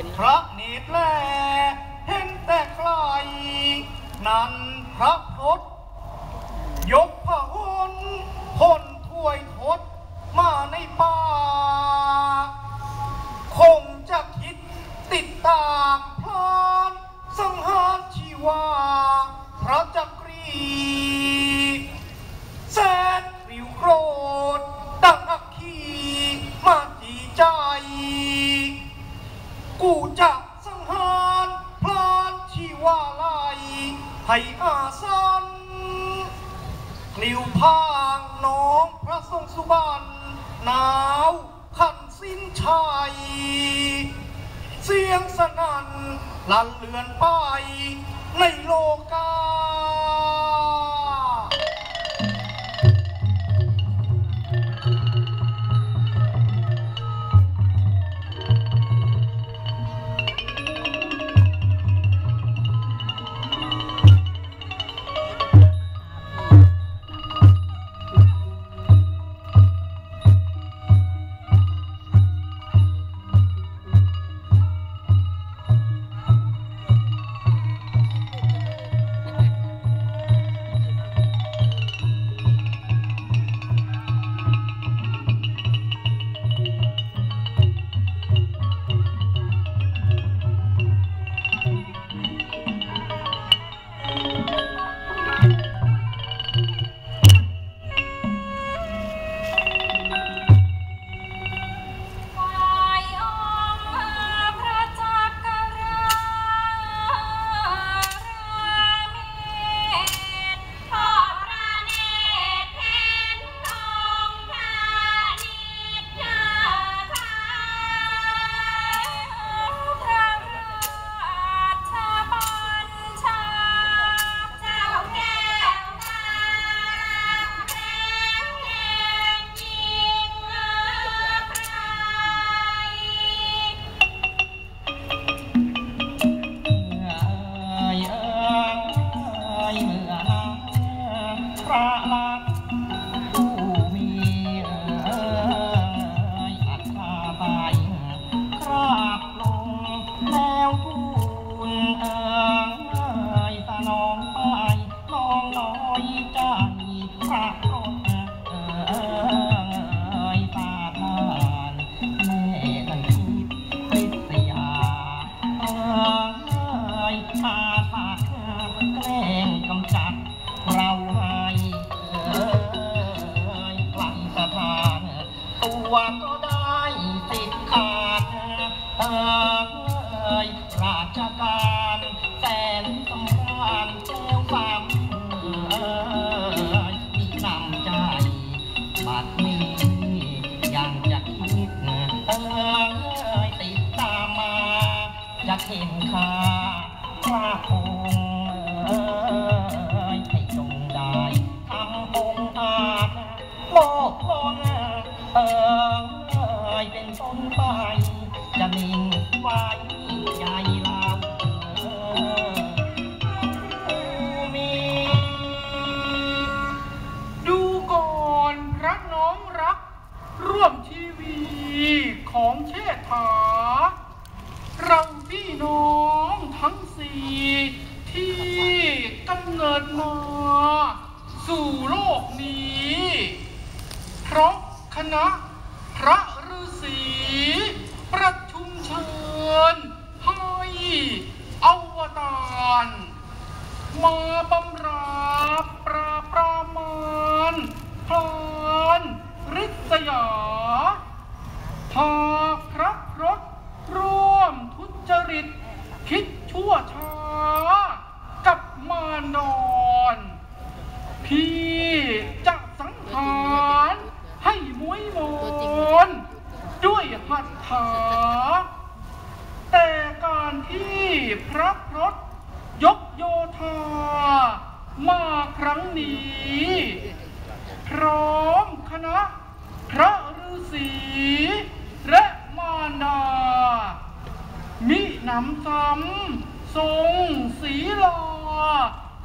็น เพราะเหดแลเห็นแต่ไกลนั้นพระพุทธยกพระหุนพ่นถ้วยทศมาในป่า ทรงสุบานหนาวขันสิ้นชัย เสียงสนั่นลันเลือนไปในโลกา Noir ทีที่กำเนิดมา สู่โลกนี้ เพราะคณะพระฤาษีประชุมเชิญให้อวตารมาบำ ด้วยหัตถาแต่การที่พระพรตยกโยธามาครั้งนี้ พร้อมคณะพระฤาษีและมานา มินำซ้ำทรงศีลา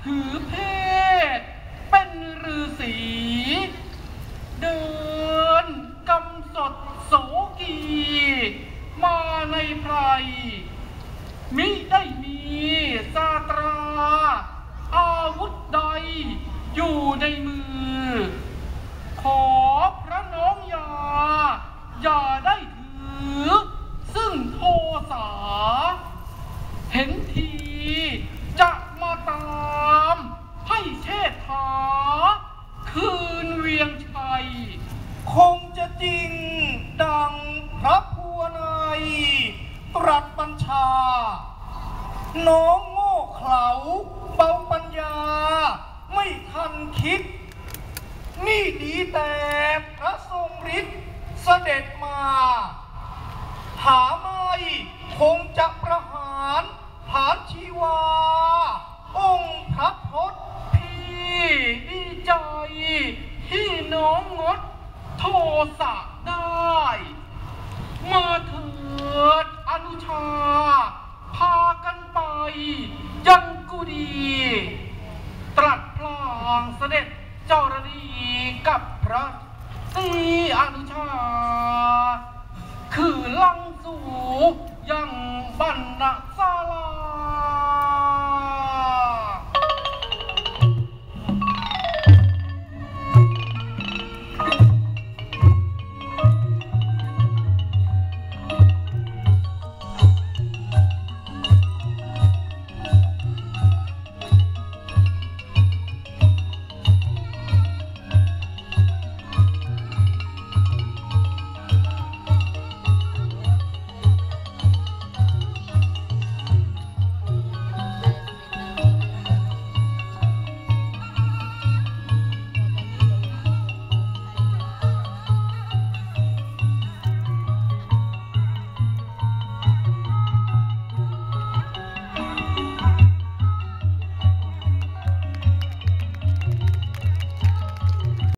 ถือเพศ เป็นฤาษี เดินกำสด มาในไพรมิได้มีซาตรา อาวุธใดอยู่ในมือ ขอพระน้องยา อย่าได้ถือ ซึ่งโอสา เห็นทีจะมาตามให้เชษฐา คืนเวียงชัย คงจะจริง รัสบัญชา น้องโง่เขลาเบาปัญญา ไม่ทันคิด นี่ดีแต่พระทรงฤทธิ์เสด็จมา หาไม่คงจะประหารหารชีวา องค์พระพศ พี่ดีใจ ที่น้องงดโทสะได้ มาเถิดอนุชา พากันไป ยังกุ ดี ตรัสพลองเสด็จเจ้าระดีกับพระศรีอนุชา